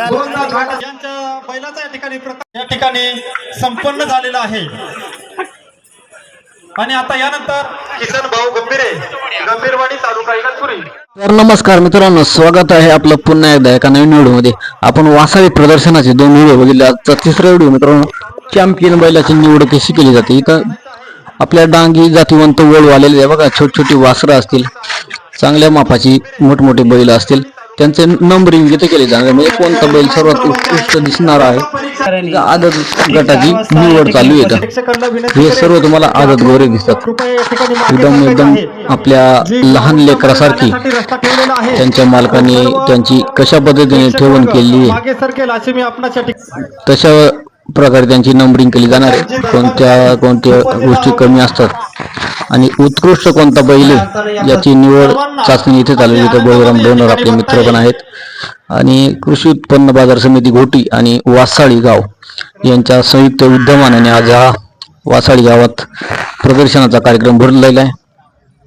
यांच्या बैलाचा या ठिकाणी प्रथा या ठिकाणी संपन्न झालेला आहे. आणि आता यानंतर किसन भाऊ गंभीरे गंभीरवाडी तालुका इगतपुरी. तर नमस्कार मित्रांनो स्वागत आहे आपलं पुन्हा एकदा एका नवीन व्हिडिओमध्ये. आपण वासाळी प्रदर्शनाचे दोन व्हिडिओ बघितले. आजचा तिसरा व्हिडिओ मित्रांनो चॅम्पियन बैलाची निवड कशी केली जाते? इथं आपल्या डांगी जातीवंत वळू आलेले आहे बघा छोटी छोटी वासरं असतील. चांगल्या मापाची मोठमोठे बैल असतील. त्यांचे नंबरिंग इथे केले जाणार. म्हणजे कोणता बैल सर्वात उत्कृष्ट दिसणार आहे. आदत गटाची निवड चालू आहे. हे सर्व तुम्हाला आदत गोरे दिसतात. एकदम एकदम आपल्या लहान लेकरासारखी त्यांच्या मालकाने त्यांची कशा पद्धतीने ठेवण केली आहे. तशा प्रकारे त्यांची नंबरिंग केली जाणार आहे. कोणत्या कोणत्या गोष्टी कमी असतात आणि उत्कृष्ट कोणता बैल याची निवड चाचणी इथे चालू इथे बळीराम डोनर आपले मित्र पण आहेत. आणि कृषी उत्पन्न बाजार समिती घोटी आणि वासाळी गाव यांच्या संयुक्त विद्यमानाने आज हा वासाळी गावात प्रदर्शनाचा कार्यक्रम भरलेला आहे.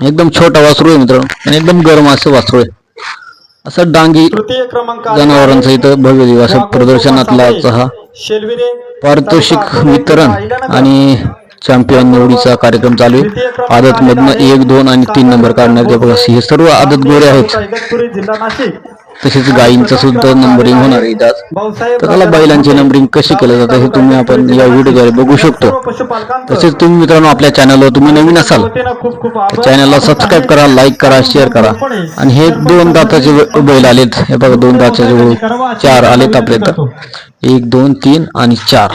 एकदम छोटा वासरू आहे मित्रांनो. आणि एकदम गरम असं वासरू आहे. असं डांगी जनावरांचं इथं भव्य दिवस प्रदर्शनातला हा पारितोषिक वितरण आणि चॅम्पियन निवडीचा कार्यक्रम चालू आहे. आदत मधनं एक दोन आणि तीन नंबर काढणार बघा हे सर्व आदत गोरे आहेत. तसेच गायींचा सुद्धा नंबरिंग होणार आहे तर त्याला बैलांचे नंबरिंग कशी केलं जातं हे तुम्ही आपण या व्हिडिओद्वारे बघू शकतो. तसेच तुम्ही मित्रांनो आपल्या चॅनलवर तुम्ही नवीन असाल तर चॅनलला सबस्क्राईब करा लाईक करा शेअर करा. आणि हे दोन दाताचे बैल आलेत. हे बघा दोन दाताचे चार आलेत आपल्या तर. एक दोन तीन आणि चार.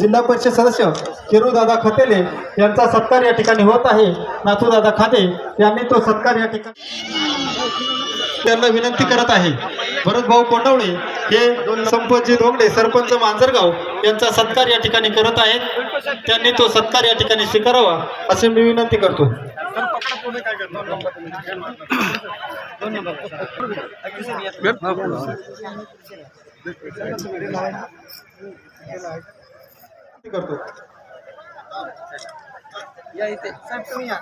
जिल्हा परिषद सदस्य किरूदादा खतेले यांचा सत्कार या ठिकाणी होत आहे. नाथू दादा खाते यांनी तो सत्कार या ठिकाणी त्यांना विनंती करत आहे. भरतभाऊ कोंडवणे कोंडवळे हे संपतजी धोंगडे सरपंच मांजरगाव यांचा सत्कार या ठिकाणी करत आहेत. त्यांनी तो सत्कार या ठिकाणी स्वीकारावा असे मी विनंती करतो. करतो. या इथे. सर तुम्ही या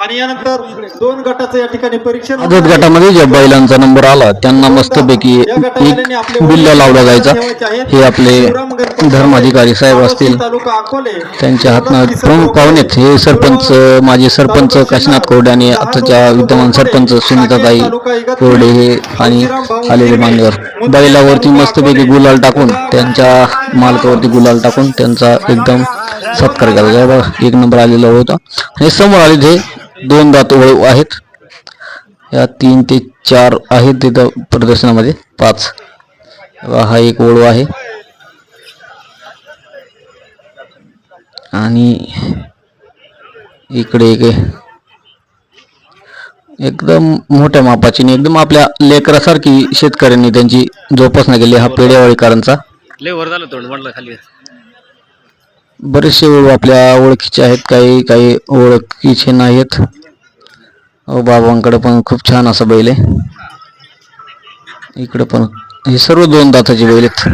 आणि यानंतर दोन गटाचं या ठिकाणी परीक्षण आदत गटामध्ये ज्या बैलांचा नंबर आला त्यांना मस्तपैकी एक बिल्ला लावला जायचा. हे आपले धर्माधिकारी साहेब असतील. त्यांच्या हातनं प्रमुख पाहुणेत हे सरपंच माजी सरपंच काशीनाथ कोरडे आणि आताच्या विद्यमान सरपंच सुनीताताई कोरडे हे आणि आलेले मान्यवर बैलावरती मस्तपैकी गुलाल टाकून त्यांच्या मालकावरती गुलाल टाकून त्यांचा एकदम सत्कार केला जाय बघा. एक नंबर आलेला होता. आणि समोर आले जे दोन दात वळू आहेत. या तीन ते चार आहेत तिथं प्रदर्शनामध्ये. पाच. हा एक वळू आहे. आणि इकडे एक एकदम मोठ्या मापाची आणि एकदम आपल्या लेकरासारखी शेतकऱ्यांनी त्यांची जोपासना केली. हा पेड्यावाळीकरांचा लय वर झालं तोंड म्हटलं खाली. बरेचसे आपल्या ओळखीचे आहेत काही काही ओळखीचे नाहीत अहो, बाबांकडे पण खूप छान असं बैल आहे. इकडं पण हे सर्व दोन दाताचे बैल आहेत.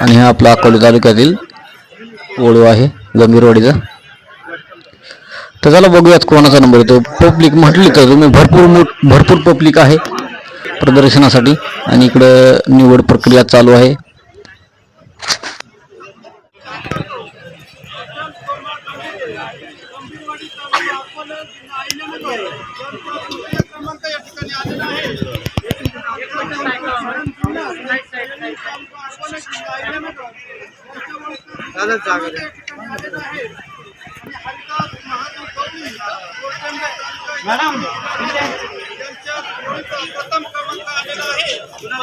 आणि हा आपला अकोले तालुक्यातील ओळू आहे गंभीरवाडीचा. तर चला बघूयात कोणाचा नंबर येतो. पब्लिक म्हटली तर तुम्ही भरपूर मोठ भरपूर पब्लिक आहे प्रदर्शनासाठी. आणि इकडं निवड प्रक्रिया चालू आहे. मॅडम प्रथम क्रमांक आलेला आहे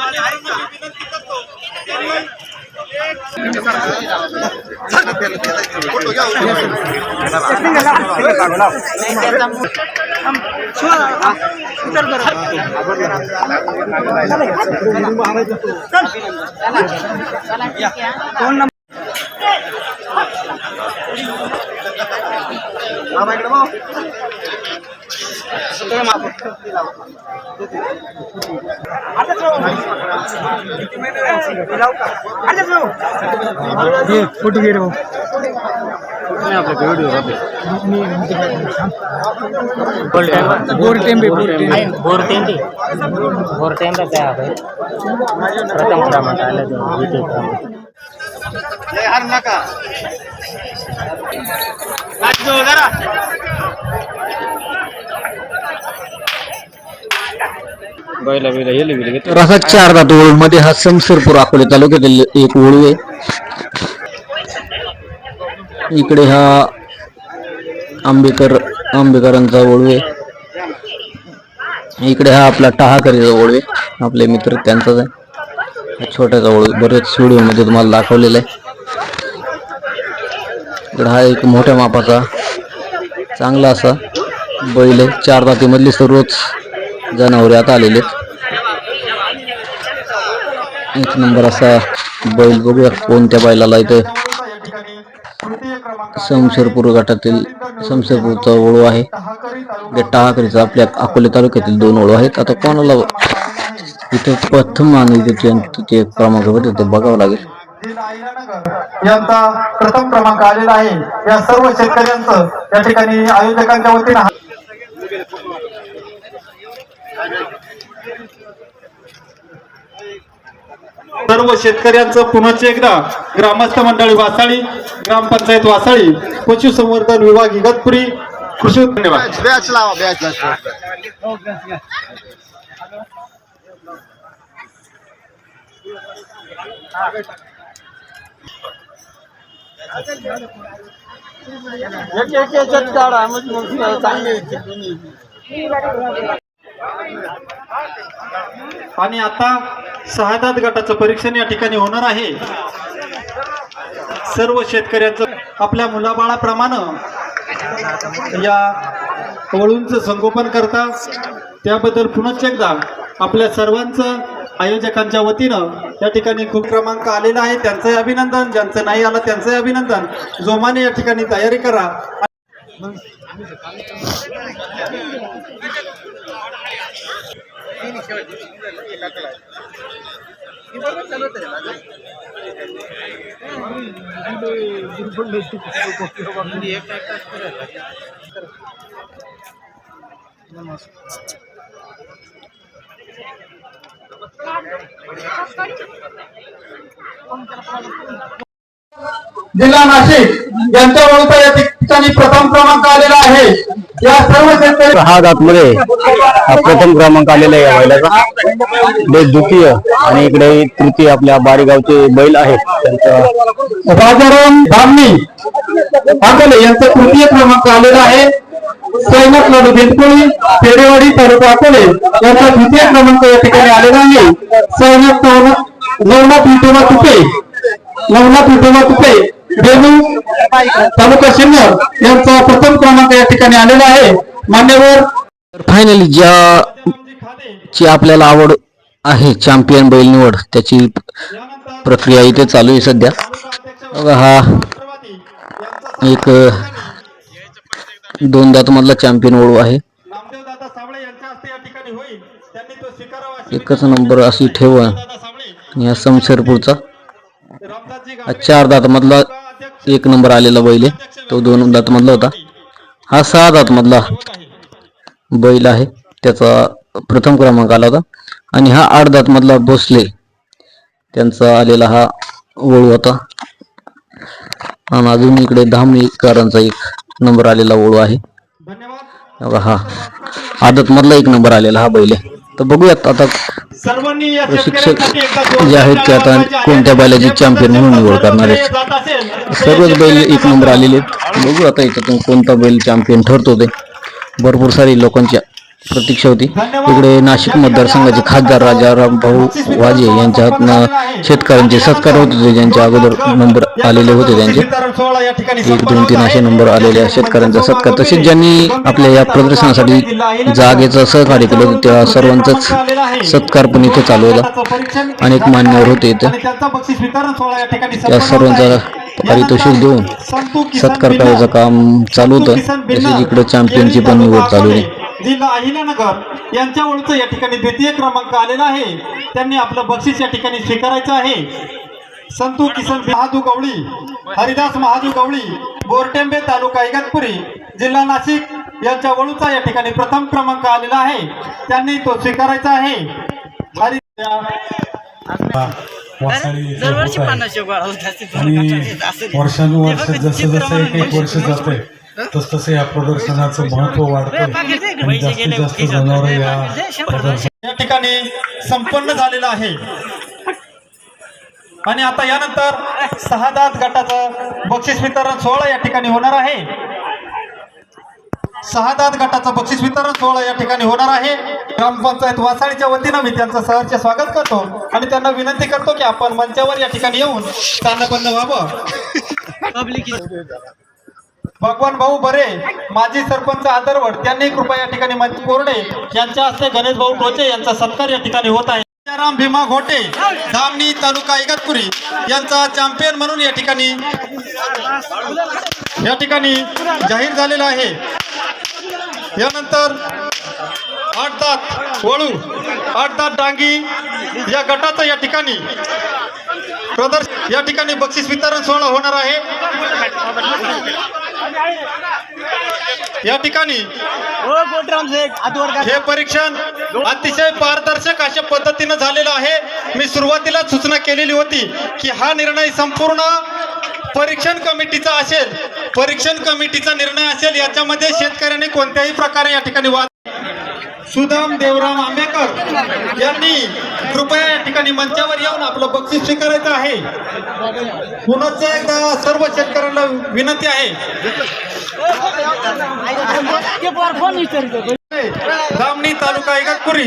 फोन नंबर. बाबा इकडे भाऊ त्या आहे? प्रथम क्रमांक आला तो द्वितीय क्रमांक. बैला बैला येले बिले असा चार दात मध्ये हा समसरपूर अकोले तालुक्यातील एक ओळू आहे. इकडे हा आंबेकर आंबेकरांचा ओळू आहे. इकडे हा आपला टहाकरीचा ओळू आहे. आपले मित्र त्यांचाच आहे. हा छोट्याचा ओळू बरेच व्हिडिओमध्ये तुम्हाला दाखवलेला आहे. इकडे हा एक मोठ्या मापाचा चांगला असा बैल आहे. चार दातीमधली सर्वच जनावरे आता आलेले एक नंबर असा बैल बघूया कोणत्या बैलाला इथं या गटातील समशेरपूरचा ओळू आहे. टाकरीचा आपल्या अकोले तालुक्यातील दोन ओळू आहेत. आता कोणाला इथे प्रथम आणि तिथे क्रमांक भेटतो बघावं लागेल. यांचा प्रथम क्रमांक आलेला आहे. या सर्व शेतकऱ्यांचं या ठिकाणी आयोजकांच्या वतीनं सर्व शेतकऱ्यांचं पुनश्च एकदा ग्रामस्थ मंडळी वासाळी ग्रामपंचायत वासाळी पशुसंवर्धन विभाग इगतपुरी कृषी धन्यवाद बॅच लावा बॅच. आणि आता सहादात गटाचं परीक्षण या ठिकाणी होणार आहे. सर्व शेतकऱ्यांचं आपल्या मुलाबाळाप्रमाणे या वळूंचं संगोपन करता त्याबद्दल पुनश्च एकदा आपल्या सर्वांचं आयोजकांच्या वतीनं या ठिकाणी खूप क्रमांक आलेला आहे. त्यांचंही अभिनंदन ज्यांचं नाही आलं त्यांचंही अभिनंदन. जोमाने या ठिकाणी तयारी करा. जिल्हा नाशिक यांच्या वळूचा या ठिकाणी प्रथम क्रमांक आलेला आहे. शेतकरी हा हा प्रथम क्रमांक आलेला आहे या बैलाचा. द्वितीय आणि इकडे तृतीय आपल्या बारीगावचे बैल आहेत. त्यांचा राजाराम धामणी. अकोले यांचा तृतीय क्रमांक आलेला आहे. सैनक लाडू बेंटकुळी पेडेवाडी तालुका अकोले यांचा द्वितीय क्रमांक या ठिकाणी आलेला आहे. सैनक नवनाथ विठोबा तुपे. नवनाथ विठोबा तुपे रेणू तालुका सिन्नर यांचा प्रथम क्रमांक या ठिकाणी आलेला आहे. मान्यवर तर फायनली ज्या ची आपल्याला आवड आहे चॅम्पियन बैल निवड त्याची प्रक्रिया इथे चालू आहे सध्या. बघा हा एक दोन दात मधला चॅम्पियन ओळू आहे. एकच नंबर अशी ठेवा या समशेरपूरचा. चार दात मधला एक नंबर आलेला बैल आहे. तो दोन दातमधला होता. हा सहा दातमधला बैल आहे. त्याचा प्रथम क्रमांक आला होता. आणि हा आठ दातमधला भोसले. त्यांचा आलेला हा ओळू होता. आणि अजून इकडे धामणीकरांचा एक नंबर आलेला ओळू आहे. हा. आदतमधला एक नंबर आलेला हा बैल आहे. तर बघूयात आता प्रशिक्षक जे आहेत ते आता कोणत्या. बैलाची champion म्हणून निवड करणार आहेत. सर्वच बैल एक नंबर आलेले आहेत बघू आता याच्यातून कोणता बैल चॅम्पियन ठरतो ते भरपूर सारी लोकांच्या प्रतीक्षा होती. इकडे नाशिक मतदारसंघाचे खासदार राजाराम भाऊ वाजे यांच्या हातनं शेतकऱ्यांचे सत्कार होत होते. ज्यांच्या अगोदर नंबर आलेले होते त्यांचे. एक दोन तीन असे. नंबर आलेले शेतकऱ्यांचा सत्कार. तसेच ज्यांनी आपल्या या प्रदर्शनासाठी जागेचं सहकार्य केलं त्या सर्वांचंच सत्कार पण इथे चालू होता. अनेक मान्यवर होते त्या. सर्वांचा पारितोषिक देऊन सत्कार करायचं काम चालू होतं. तसेच इकडे चॅम्पियनची पण निवड चालू आहे. जिल्हा अहिल्यानगर यांच्या ओळचं या ठिकाणी द्वितीय क्रमांक आलेला आहे. त्यांनी आपलं बक्षीस या ठिकाणी स्वीकारायचं आहे. संतू किसन महादू गवळी हरिदास महादू गवळी बोरटेंबे तालुका इगतपुरी जिल्हा नाशिक यांच्या वळूचा या ठिकाणी प्रथम क्रमांक आलेला आहे. त्यांनी तो स्वीकारायचा आहे. हरि. आणि वर्षानुवर्ष जसं जसं एक एक वर्ष जाते तस तसे या प्रदर्शनाचं महत्त्व वाढतंय. आणि जास्तीत जास्त जनावरं या प्रदर्शन या ठिकाणी संपन्न झालेला आहे. आणि आता यानंतर सहा दात गटाचं बक्षीस वितरण सोहळा या ठिकाणी होणार आहे. सहा दात गटाचं बक्षीस वितरण सोहळा या ठिकाणी होणार आहे. ग्रामपंचायत वासाळीच्या वतीनं मी त्यांचं सहर्ष स्वागत करतो आणि त्यांना विनंती करतो की आपण मंचावर या ठिकाणी येऊन स्थानबद्ध व्हावं. भगवान भाऊ बरे माजी सरपंच आदरवड त्यांनी कृपा या ठिकाणी मंत्री कोरडे यांच्या हस्ते गणेश भाऊ टोचे यांचा सत्कार या ठिकाणी होत आहे. राम भीमा घोटे धामणी तालुका इगतपुरी यांचा चॅम्पियन म्हणून या ठिकाणी या ठिकाणी जाहीर झालेला आहे. यानंतर आठ दात वळू आठ दात डांगी या गटाचा या ठिकाणी प्रदर्शन या ठिकाणी बक्षीस वितरण सोहळा होणार आहे. या ठिकाणी हे परीक्षण अतिशय पारदर्शक अशा पद्धतीनं झालेलं आहे. मी सुरुवातीला सूचना केलेली होती की हा निर्णय संपूर्ण परीक्षण कमिटीचा असेल. परीक्षण कमिटीचा निर्णय असेल याच्यामध्ये शेतकऱ्यांनी कोणत्याही प्रकारे या ठिकाणी वाद सुदाम देवराम आंबेकर यांनी कृपया या ठिकाणी मंचावर येऊन आपलं बक्षीस स्वीकारायचं आहे. पुनश्च एकदा सर्व शेतकऱ्यांना विनंती आहे. धामणी तालुका इगतपुरी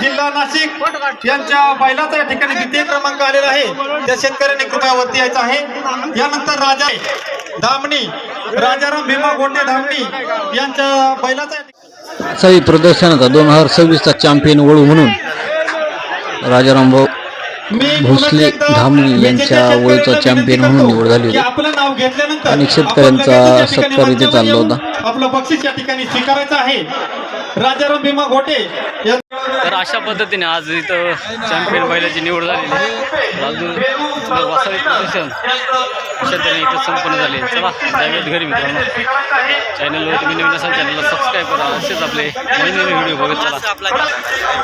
जिल्हा नाशिक यांच्या बैलाचा या ठिकाणी द्वितीय क्रमांक आलेला आहे. त्या शेतकऱ्यांनी कृपया वरती यायचं आहे. यानंतर राजा धामणी राजाराम भीमा गोंडे धामणी यांच्या बैलाचा साई प्रदर्शनाचा दोन हजार सव्वीसचा चॅम्पियन वळू म्हणून राजाराम भाऊ मी भोसले धामणी यांच्या वळूचा चॅम्पियन म्हणून निवड झाली होती. आपलं नाव घेतल्यानंतर आणि शेतकऱ्यांचा सत्कार इथे चालला होता. आपलं बक्षीस या ठिकाणी स्वीकारायचं आहे राजाराम भीमा घोटे या तर अशा पद्धतीने आज इथं चॅम्पियन बैलाची निवड झालेली आहे वासाळी प्रदर्शन अशा इथं संपन्न झाले. चला जाऊयात घरी मित्रांनो. चॅनलवर तुम्ही नवीन असाल चॅनलला सबस्क्राईब करा. असेच आपले नवीन नवीन व्हिडिओ बघत चला.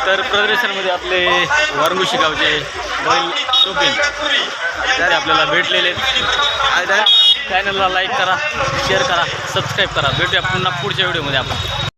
तर प्रदर्शनमध्ये आपले वारंगुशी गावचे बैल शोकीन ते आपल्याला भेटलेले चॅनलला लाईक करा शेअर करा सबस्क्राईब करा. भेटूया पुन्हा पुढच्या व्हिडिओमध्ये आपण.